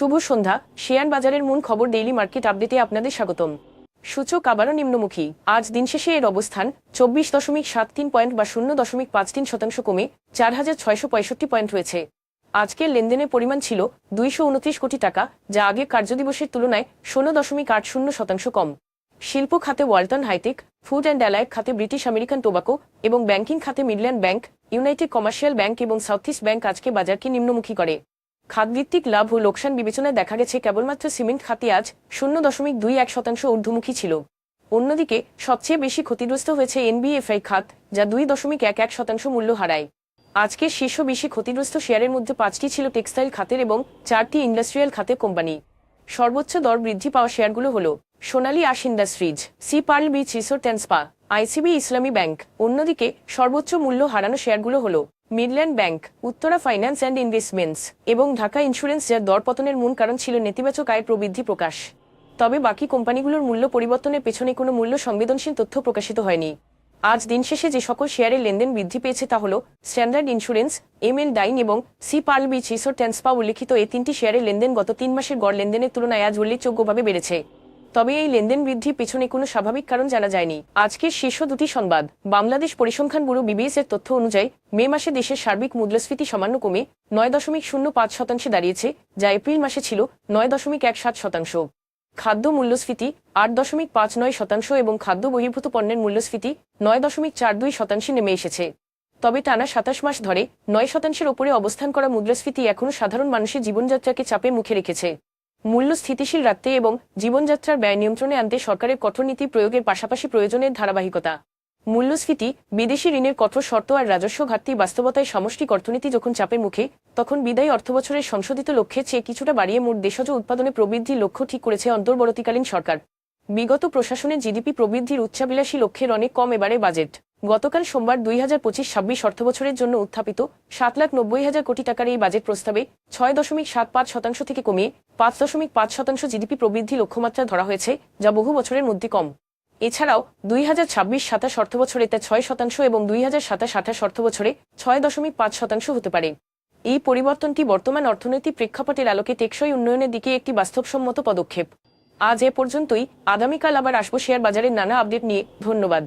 শুভ সন্ধ্যা। Share বাজারের মূল খবর ডেইলি মার্কেট আপডেটে আপনাদের স্বাগতম। সূচক আবারও নিম্নমুখী। আজ দিন শেষে এর অবস্থান চব্বিশ দশমিক সাত তিন পয়েন্ট বা শূন্য দশমিক পাঁচ তিন শতাংশ কমে চার হাজার ছয়শো পঁয়ষট্টি পয়েন্ট হয়েছে আজকের লেনদেনের পরিমাণ ছিল দুইশো উনত্রিশ কোটি টাকা, যা আগের কার্যদিবসের তুলনায় ষোলো দশমিক আট শূন্য শতাংশ কম। শিল্প খাতে Walton hitech, food and allied খাতে ব্রিটিশ আমেরিকান টোবাকো এবং ব্যাংকিং খাতে Midland Bank, United Commercial Bank এবং সাউথ ইস্ট ব্যাংক আজকে বাজারকে নিম্নমুখী করে। খাতভিত্তিক লাভ ও লোকসান বিবেচনায় দেখা গেছে, কেবলমাত্র সিমেন্ট খাতে আজ শূন্য দশমিক দুই এক শতাংশ ঊর্ধ্বমুখী ছিল। অন্যদিকে, সবচেয়ে বেশি ক্ষতিগ্রস্ত হয়েছে এনবিএফআই খাত, যা দুই দশমিক এক এক শতাংশ মূল্য হারায়। আজকের শীর্ষ বেশি ক্ষতিগ্রস্ত শেয়ারের মধ্যে পাঁচটি ছিল টেক্সটাইল খাতের এবং চারটি ইন্ডাস্ট্রিয়াল খাতের কোম্পানি। সর্বোচ্চ দর বৃদ্ধি পাওয়া শেয়ারগুলো হল Sonali Aansh industries, Sea Pearl Beach Resort and Spa, ICB Islami Bank. অন্যদিকে সর্বোচ্চ মূল্য হারানো শেয়ারগুলো হল Midland Bank, Uttara finance and investments এবং ঢাকা ইন্স্যুরেন্স যার দর পতনের মূল কারণ ছিল নেতিবাচক আয় প্রবৃদ্ধি প্রকাশ। তবে বাকি কোম্পানিগুলোর মূল্য পরিবর্তনের পেছনে কোনো মূল্য সংবেদনশীল তথ্য প্রকাশিত হয়নি। আজ দিন শেষে যে সকল শেয়ারের লেনদেন বৃদ্ধি পেয়েছে তা হল standard insurance, M L dyeing এবং সি পার্ল বিচ রিসোর্ট ট্যান্সপা উল্লিখিত এই তিনটি শেয়ারের লেনদেন গত তিন মাসের গড় লেনদেনের তুলনায় আজ উল্লেখযোগ্যভাবে বেড়েছে। তবে এই লেনদেন বৃদ্ধির পেছনে কোনো স্বাভাবিক কারণ জানা যায়নি। আজকের শীর্ষ দুটি সংবাদ। বাংলাদেশ পরিসংখ্যান ব্যুরো বিবিএস এর তথ্য অনুযায়ী, মে মাসে দেশের সার্বিক মুদ্রাস্ফীতি সামান্য কমে নয় দশমিক শূন্য পাঁচ শতাংশে দাঁড়িয়েছে, যা এপ্রিল মাসে ছিল নয় দশমিক এক সাত শতাংশ। খাদ্য মূল্যস্ফীতি আট দশমিক পাঁচ নয় শতাংশ এবং খাদ্য বহির্ভূত পণ্যের মূল্যস্ফীতি নয় দশমিক চার দুই শতাংশে নেমে এসেছে। তবে টানা সাতাশ মাস ধরে নয় শতাংশের ওপরে অবস্থান করা মুদ্রাস্ফীতি এখনও সাধারণ মানুষের জীবনযাত্রাকে চাপে মুখে রেখেছে। মূল্য স্থিতিশীল রাখতে এবং জীবনযাত্রার ব্যয় নিয়ন্ত্রণে আনতে সরকারের কঠোর নীতি প্রয়োগের পাশাপাশি প্রয়োজনের ধারাবাহিকতা। মূল্যস্ফীতি, বিদেশি ঋণের কঠোর শর্ত আর রাজস্ব ঘাটতি বাস্তবতায় সামষ্টিক অর্থনীতি যখন চাপের মুখে, তখন বিদায়ী অর্থবছরের সংশোধিত লক্ষ্যের চেয়ে কিছুটা বাড়িয়ে মোট দেশজ উৎপাদনে প্রবৃদ্ধির লক্ষ্য ঠিক করেছে অন্তর্বর্তীকালীন সরকার। বিগত প্রশাসনের জিডিপি প্রবৃদ্ধির উচ্চাবিলাসী লক্ষ্যের অনেক কম এবারে বাজেট। গতকাল সোমবার দুই হাজার পঁচিশ ছাব্বিশ অর্থবছরের জন্য উত্থাপিত সাত লাখ নব্বই হাজার কোটি টাকার এই বাজেট প্রস্তাবে ছয় দশমিক সাত পাঁচ শতাংশ থেকে কমিয়ে পাঁচ দশমিক পাঁচ শতাংশ জিডিপি প্রবৃদ্ধি লক্ষ্যমাত্রা ধরা হয়েছে, যা বহু বছরের মধ্যে কম। এছাড়াও দুই হাজার ছাব্বিশ সাতাশ অর্থবছরে তা ছয় শতাংশ এবং দুই হাজার সাতাশ আঠাশ অর্থবছরে ছয় দশমিক পাঁচ শতাংশ হতে পারে। এই পরিবর্তনটি বর্তমান অর্থনৈতিক প্রেক্ষাপটের আলোকে টেকসই উন্নয়নের দিকে একটি বাস্তবসম্মত পদক্ষেপ। আজ এ পর্যন্তই। আগামীকাল আবার আসব শেয়ার বাজারের নানা আপডেট নিয়ে। ধন্যবাদ।